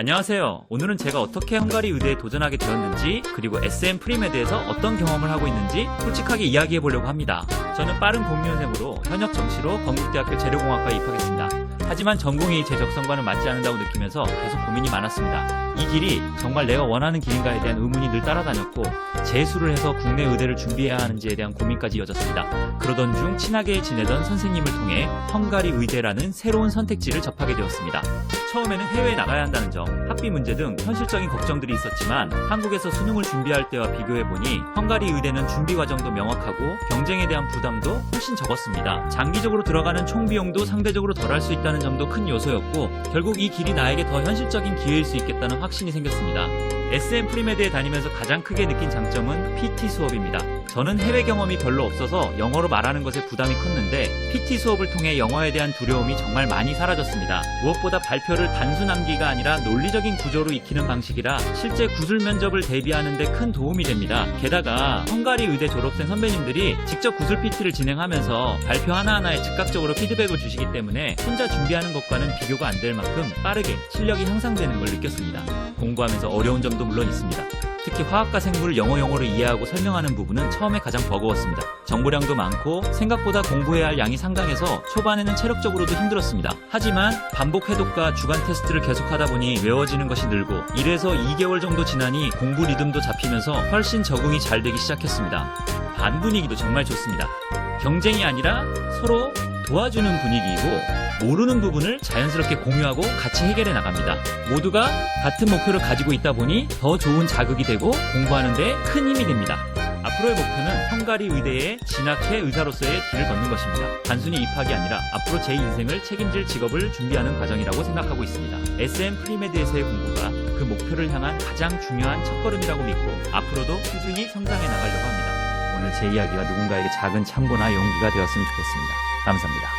안녕하세요. 오늘은 제가 어떻게 헝가리 의대에 도전하게 되었는지, 그리고 SM 프리메드에서 어떤 경험을 하고 있는지 솔직하게 이야기해 보려고 합니다. 저는 빠른 공유생으로 현역 정시로 건국대학교 재료공학과에 입학했습니다. 하지만 전공이 제 적성과는 맞지 않는다고 느끼면서 계속 고민이 많았습니다. 이 길이 정말 내가 원하는 길인가에 대한 의문이 늘 따라다녔고, 재수를 해서 국내 의대를 준비해야 하는지에 대한 고민까지 이어졌습니다. 그러던 중 친하게 지내던 선생님을 통해 헝가리 의대라는 새로운 선택지를 접하게 되었습니다. 처음에는 해외에 나가야 한다는 점, 학비 문제 등 현실적인 걱정들이 있었지만 한국에서 수능을 준비할 때와 비교해보니 헝가리 의대는 준비 과정도 명확하고 경쟁에 대한 부담도 훨씬 적었습니다. 장기적으로 들어가는 총 비용도 상대적으로 덜 할 수 있다는 점도 큰 요소였고 결국 이 길이 나에게 더 현실적인 기회일 수 있겠다는 확신이 생겼습니다. SM 프리메드에 다니면서 가장 크게 느낀 장점은 PT 수업입니다. 저는 해외 경험이 별로 없어서 영어로 말하는 것에 부담이 컸는데 PT 수업을 통해 영어에 대한 두려움이 정말 많이 사라졌습니다. 무엇보다 발표를 단순 암기가 아니라 논리적인 구조로 익히는 방식이라 실제 구술 면접을 대비하는 데 큰 도움이 됩니다. 게다가 헝가리 의대 졸업생 선배님들이 직접 구술 PT를 진행하면서 발표 하나하나에 즉각적으로 피드백을 주시기 때문에 혼자 준비하는 것과는 비교가 안 될 만큼 빠르게 실력이 향상되는 걸 느꼈습니다. 공부하면서 어려운 점도 물론 있습니다. 특히 화학과 생물을 영어 용어로 이해하고 설명하는 부분은 처음에 가장 버거웠습니다. 정보량도 많고 생각보다 공부해야 할 양이 상당해서 초반에는 체력적으로도 힘들었습니다. 하지만 반복 해독과 주간 테스트를 계속하다 보니 외워지는 것이 늘고 1에서 2개월 정도 지나니 공부 리듬도 잡히면서 훨씬 적응이 잘 되기 시작했습니다. 반 분위기도 정말 좋습니다. 경쟁이 아니라 서로 도와주는 분위기이고 모르는 부분을 자연스럽게 공유하고 같이 해결해 나갑니다. 모두가 같은 목표를 가지고 있다 보니 더 좋은 자극이 되고 공부하는데 큰 힘이 됩니다. 앞으로의 목표는 헝가리 의대에 진학해 의사로서의 길을 걷는 것입니다. 단순히 입학이 아니라 앞으로 제 인생을 책임질 직업을 준비하는 과정이라고 생각하고 있습니다. SM 프리메드에서의 공부가 그 목표를 향한 가장 중요한 첫걸음이라고 믿고 앞으로도 꾸준히 성장해 나가려고 합니다. 오늘 제 이야기가 누군가에게 작은 참고나 용기가 되었으면 좋겠습니다. 감사합니다.